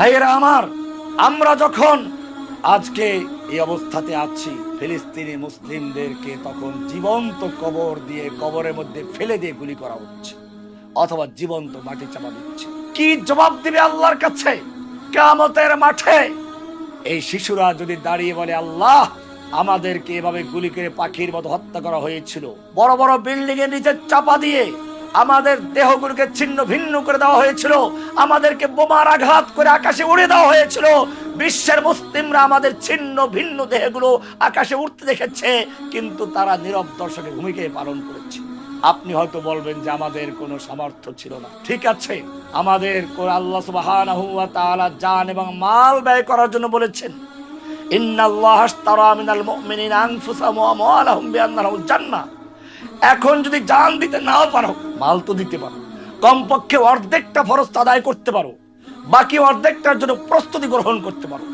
ভাইয়েরা আমার, আমরা যখন আজকে এই অবস্থাতে আছি, ফিলিস্তিনি মুসলিমদেরকে তখন জীবন্ত কবর দিয়ে কবরের মধ্যে ফেলে দিয়ে গুলি করা হচ্ছে, অথবা জীবন্ত মাটি চাপা দিচ্ছে। কি জবাব দিবে আল্লাহর কাছে? কামতের মাঠে এই শিশুরা যদি দাঁড়িয়ে বলে, আল্লাহ, আমাদেরকে এভাবে গুলি করে পাখির মতো হত্যা করা হয়েছিল। বড় বড় বিল্ডিং এর নিচে চাপা দিয়ে আমাদের দেহগুলোকে ছিন্ন ভিন্ন করে দেওয়া হয়েছিল। আমাদেরকে বোমার আঘাত করে আকাশে উড়ে দেওয়া হয়েছিল। বিশ্বের মুসলিমরা আমাদের ছিন্ন ভিন্ন দেহগুলো আকাশে উঠতে দেখেছে, কিন্তু তারা নীরব দর্শকের ভূমিকায় পালন করেছে। আপনি হয়তো বলবেন যে আমাদের কোনো সামর্থ্য ছিল না। ঠিক আছে, আমাদের আল্লাহ সুবহানাহু ওয়া তাআলা জান এবং মাল ব্যয় করার জন্য বলেছেন, ইন্নাল্লাহ আশতারা মিনাল মুমিনিনা আনফুসাহুম ওয়া আমওয়ালাহুম বিআন্না জান্নাহ। এখন যদি জান দিতে নাও পারো, মাল তো দিতে পারো। কমপক্ষে অর্ধেকটা ফরজ আদায় করতে পারো। বাকি অর্ধেকটার জন্য প্রস্তুতি গ্রহণ করতে পারো।